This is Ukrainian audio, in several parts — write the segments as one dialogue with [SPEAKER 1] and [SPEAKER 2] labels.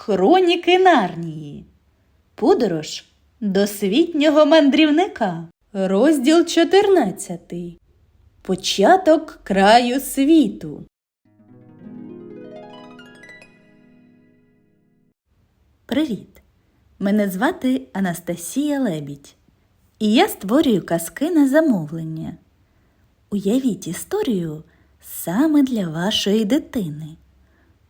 [SPEAKER 1] Хроніки Нарнії. Подорож досвітнього мандрівника. Розділ 14. Початок краю світу. Привіт! Мене звати Анастасія Лебідь. І я створюю казки на замовлення. Уявіть історію саме для вашої дитини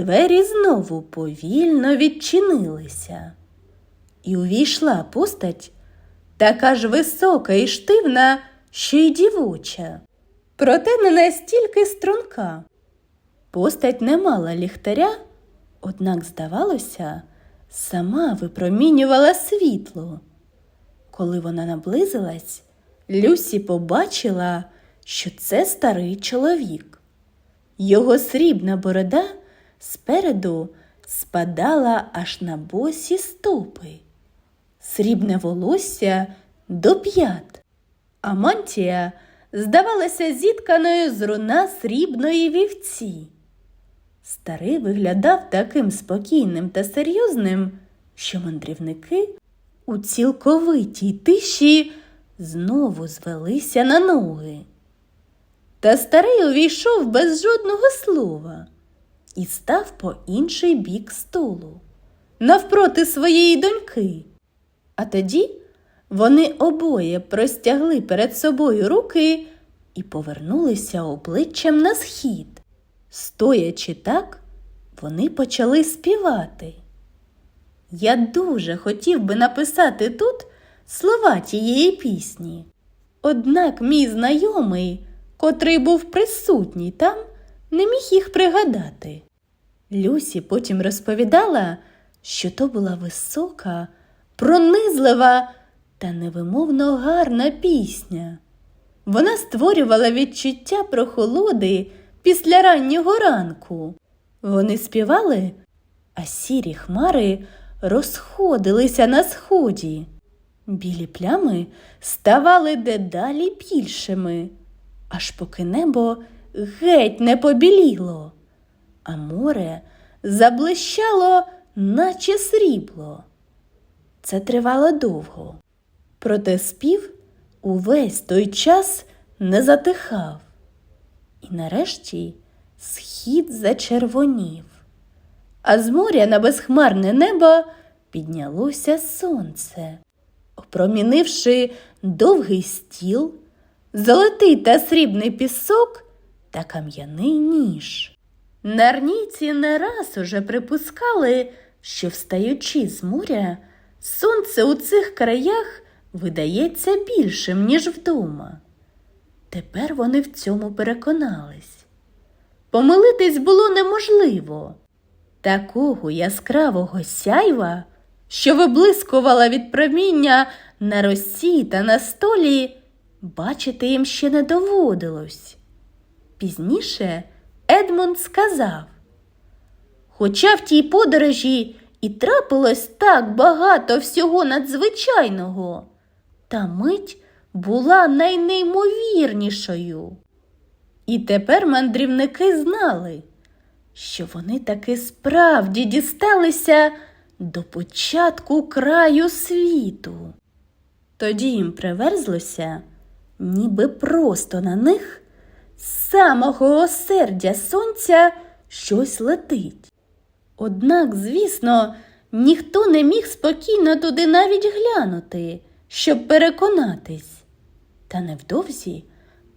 [SPEAKER 1] Двері знову повільно відчинилися, і увійшла постать така ж висока і штивна, що й дівоча, проте не настільки струнка. Постать не мала ліхтаря, однак, здавалося, сама випромінювала світло. Коли вона наблизилась, Люсі побачила, що це старий чоловік. Його срібна борода спереду спадала аж на босі стопи, срібне волосся до п'ят, а мантія здавалася зітканою з руна срібної вівці. Старий виглядав таким спокійним та серйозним, що мандрівники у цілковитій тиші знову звелися на ноги. Та старий увійшов без жодного слова і став по інший бік столу, навпроти своєї доньки. А тоді вони обоє простягли перед собою руки і повернулися обличчям на схід. Стоячи так, вони почали співати. Я дуже хотів би написати тут слова тієї пісні. Однак мій знайомий, котрий був присутній там, не міг їх пригадати. Люсі потім розповідала, що то була висока, пронизлива та невимовно гарна пісня. Вона створювала відчуття прохолоди після раннього ранку. Вони співали, а сірі хмари розходилися на сході. Білі плями ставали дедалі більшими, аж поки небо геть не побіліло, а море заблищало, наче срібло. Це тривало довго, проте спів увесь той час не затихав. І нарешті схід зачервонів, а з моря на безхмарне небо піднялося сонце, опромінивши довгий стіл, золотий та срібний пісок та кам'яний ніж. Нарнійці не раз уже припускали, що, встаючи з моря, сонце у цих краях видається більшим, ніж вдома. Тепер вони в цьому переконались. Помилитись було неможливо. Такого яскравого сяйва, що виблискувала від проміння на росі та на столі, бачити їм ще не доводилось. Пізніше Едмунд сказав, Хоча в тій подорожі і трапилось так багато всього надзвичайного, та мить була найнеймовірнішою. І тепер мандрівники знали, що вони таки справді дісталися до початку краю світу. Тоді їм приверзлося, ніби просто на них з самого осердя сонця щось летить. Однак, звісно, ніхто не міг спокійно туди навіть глянути, щоб переконатись. Та невдовзі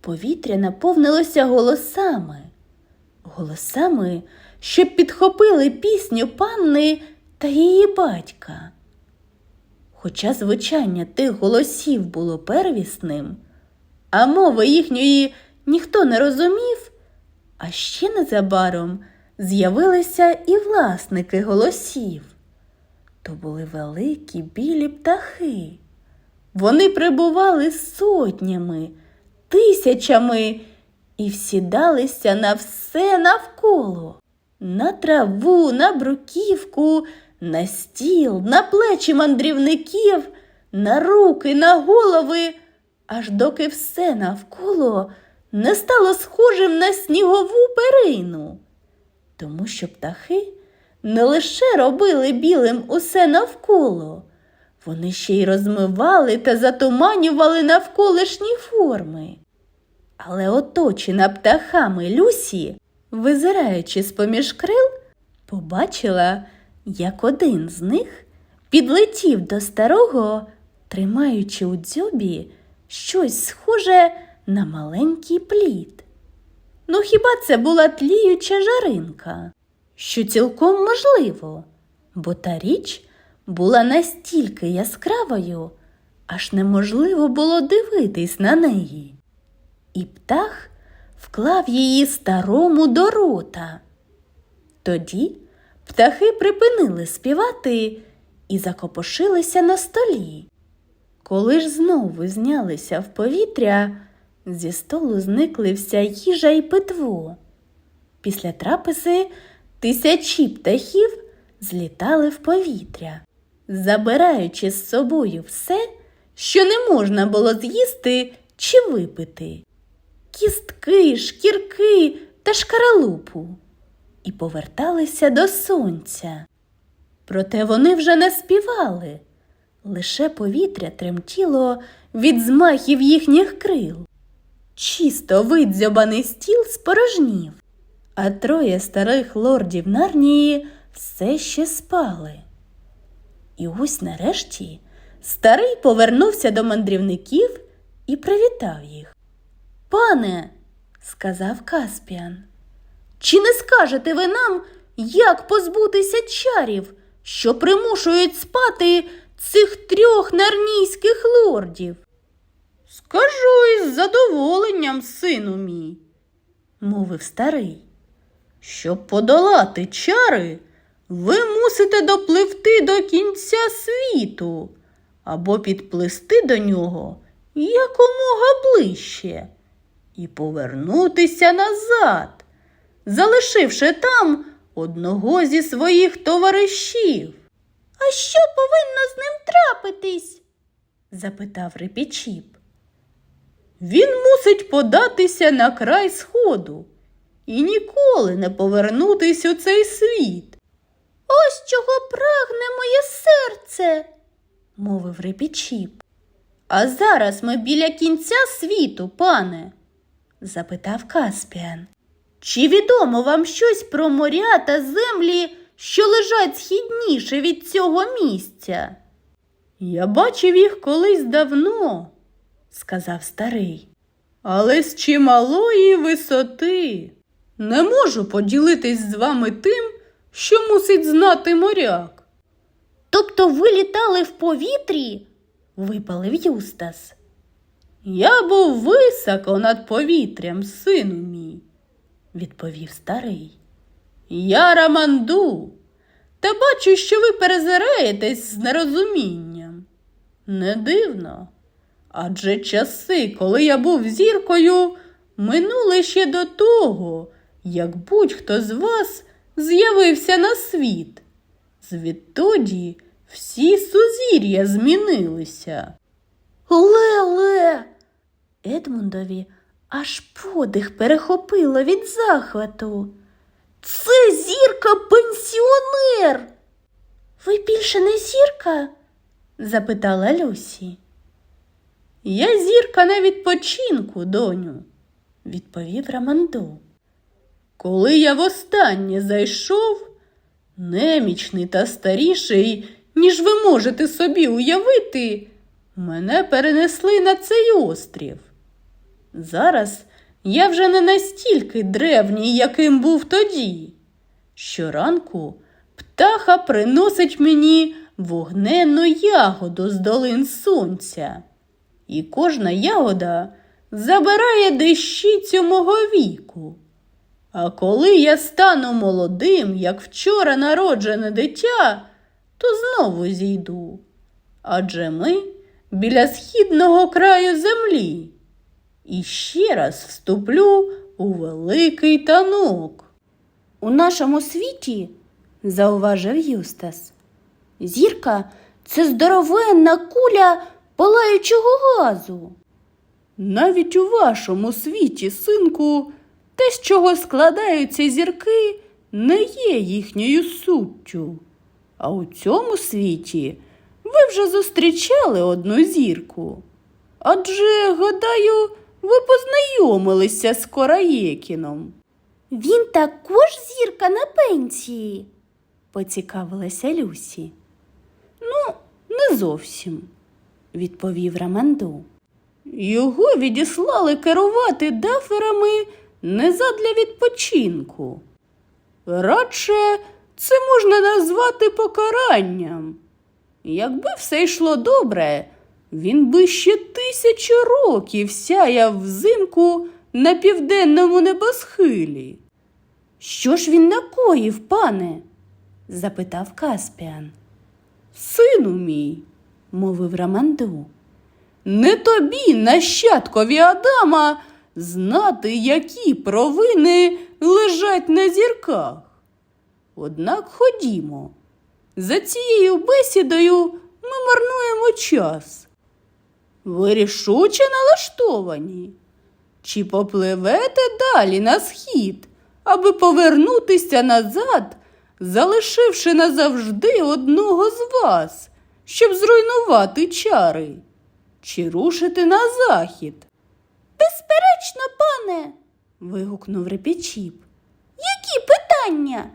[SPEAKER 1] повітря наповнилося голосами, голосами, що підхопили пісню панни та її батька. Хоча звучання тих голосів було первісним, а мови їхньої ніхто не розумів, а ще незабаром з'явилися і власники голосів. То були великі білі птахи. Вони прибували сотнями, тисячами і всідалися на все навколо, на траву, на бруківку, на стіл, на плечі мандрівників, на руки, на голови, аж доки все навколо не стало схожим на снігову перину. Тому що птахи не лише робили білим усе навколо, вони ще й розмивали та затуманювали навколишні форми. Але оточена птахами Люсі, визираючи з-поміж крил, побачила, як один з них підлетів до старого, тримаючи у дзьобі щось схоже на маленький плід. Ну хіба це була тліюча жаринка? Що цілком можливо, бо та річ була настільки яскравою, аж неможливо було дивитись на неї. І птах вклав її старому до рота. Тоді птахи припинили співати і закопошилися на столі. Коли ж знову знялися в повітря, зі столу зникли вся їжа і питво. Після трапези тисячі птахів злітали в повітря, забираючи з собою все, що не можна було з'їсти чи випити кістки, шкірки та шкаралупу, і поверталися до сонця. Проте вони вже не співали, лише повітря тремтіло від змахів їхніх крил. Чисто видзьобаний стіл спорожнів, а троє старих лордів Нарнії все ще спали. І ось нарешті старий повернувся до мандрівників і привітав їх. Пане, сказав Каспіан, чи не скажете ви нам, як позбутися чарів, що примушують спати цих трьох нарнійських лордів? Скажу із задоволенням, сину мій, мовив старий. Щоб подолати чари, ви мусите допливти до кінця світу або підплисти до нього якомога ближче і повернутися назад, залишивши там одного зі своїх товаришів. А що повинно з ним трапитись? запитав репічіп. Він мусить податися на край сходу і ніколи не повернутись у цей світ. Ось чого прагне моє серце, мовив репічіп. А зараз ми біля кінця світу, пане, запитав Каспіан. Чи відомо вам щось про моря та землі, що лежать східніше від цього місця? Я бачив їх колись давно, сказав старий, але з чималої висоти. Не можу поділитись з вами тим, що мусить знати моряк. Тобто ви літали в повітрі? випалив Юстас. Я був високо над повітрям, сину мій, відповів старий. Я раманду, та бачу, що ви перезираєтесь з нерозумінням. Не дивно. Адже часи, коли я був зіркою, минули ще до того, як будь-хто з вас з'явився на світ. Звідтоді всі сузір'я змінилися. Ле-ле! Едмундові аж подих перехопило від захвату. Це зірка пенсіонер. Ви більше не зірка? запитала Люсі. Я зірка на відпочинку, доню, відповів Раманду. Коли я востаннє зайшов, немічний та старіший, ніж ви можете собі уявити, мене перенесли на цей острів. Зараз я вже не настільки древній, яким був тоді. Щоранку птаха приносить мені вогненну ягоду з долин сонця, і кожна ягода забирає дещицю мого віку. А коли я стану молодим, як вчора народжене дитя, то знову зійду. Адже ми біля східного краю землі. І ще раз вступлю у великий танок. У нашому світі, зауважив Юстас, зірка це здоровенна куля палаючого газу. Навіть у вашому світі, синку, те, з чого складаються зірки, не є їхньою суттю. А у цьому світі ви вже зустрічали одну зірку. Адже, гадаю, ви познайомилися з Кораєкіном. Він також зірка на пенсії, поцікавилася Люсі. Ну, не зовсім, відповів Раманду. Його відіслали керувати даферами не задля відпочинку. Радше це можна назвати покаранням. Якби все йшло добре, він би ще тисячу років сяяв взимку на південному небосхилі. Що ж він накоїв, пане? запитав Каспіан. Сину мій, мовив Раманду, не тобі, нащадкові Адама, знати, які провини лежать на зірках. Однак ходімо. За цією бесідою ми марнуємо час. Ви рішуче налаштовані. Чи попливете далі на схід, аби повернутися назад, залишивши назавжди одного з вас, щоб зруйнувати чари? Чи рушити на захід? Безперечно, пане. вигукнув репічіп. Які питання?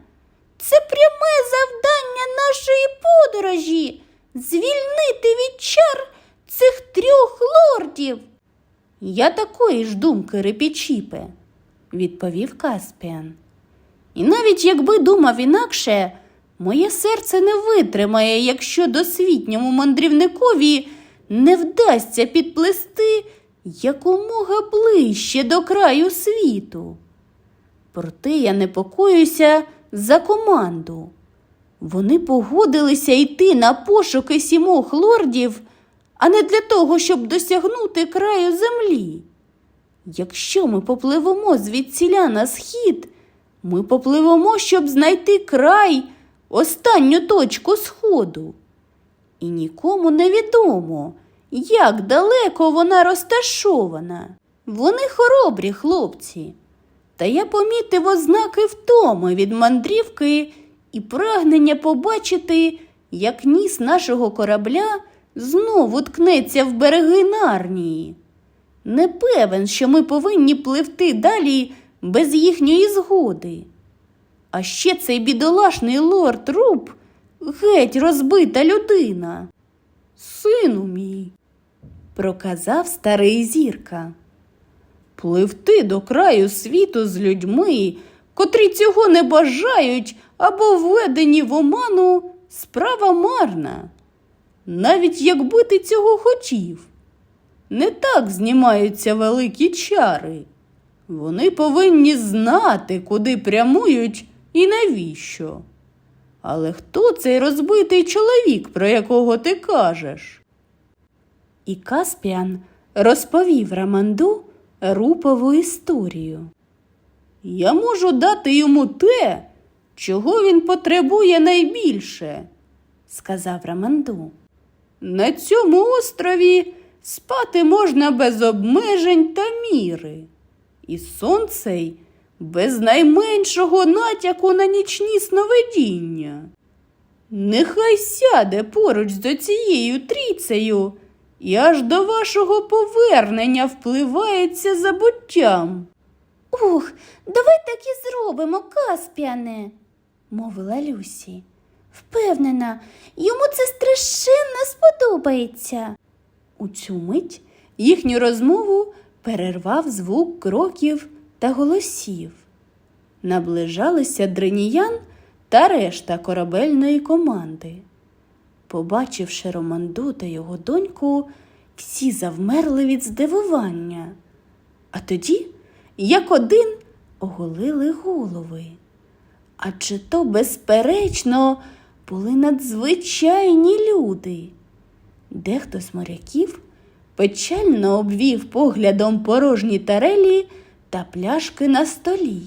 [SPEAKER 1] Це пряме завдання нашої подорожі звільнити від чар цих трьох лордів. Я такої ж думки, репічіпе, відповів Каспіан. І навіть якби думав інакше, моє серце не витримає, якщо досвітньому мандрівникові не вдасться підплести якомога ближче до краю світу. Проте я непокоюся за команду. Вони погодилися йти на пошуки сімох лордів, а не для того, щоб досягнути краю землі. Якщо ми попливемо звідсіля на схід, ми попливемо, щоб знайти край, останню точку сходу. І нікому не відомо, як далеко вона розташована. Вони хоробрі хлопці. Та я помітив ознаки втоми від мандрівки і прагнення побачити, як ніс нашого корабля знову ткнеться в береги Нарнії. Не певен, що ми повинні пливти далі без їхньої згоди. А ще цей бідолашний лорд Руб геть розбита людина. Сину мій, проказав старий зірка. Пливти до краю світу з людьми, котрі цього не бажають або введені в оману, справа марна. Навіть якби ти цього хотів. Не так знімаються великі чари. Вони повинні знати, куди прямують і навіщо. Але хто цей розбитий чоловік, про якого ти кажеш? І Каспіан розповів Раманду рупову історію. Я можу дати йому те, чого він потребує найбільше, сказав Раманду. На цьому острові спати можна без обмежень та міри, і сон цей без найменшого натяку на нічні сновидіння. Нехай сяде поруч з цією трійцею і аж до вашого повернення впливається забуттям. Ух, давай так і зробимо, Каспіане, мовила Люсі. Впевнена, йому це страшенно сподобається. У цю мить їхню розмову перервав звук кроків та голосів. Наближалися Дриніян та решта корабельної команди. Побачивши Романду та його доньку, всі завмерли від здивування. А тоді, як один, оголили голови. Адже то, безперечно, були надзвичайні люди. Дехто з моряків печально обвів поглядом порожні тарелі та пляшки на столі.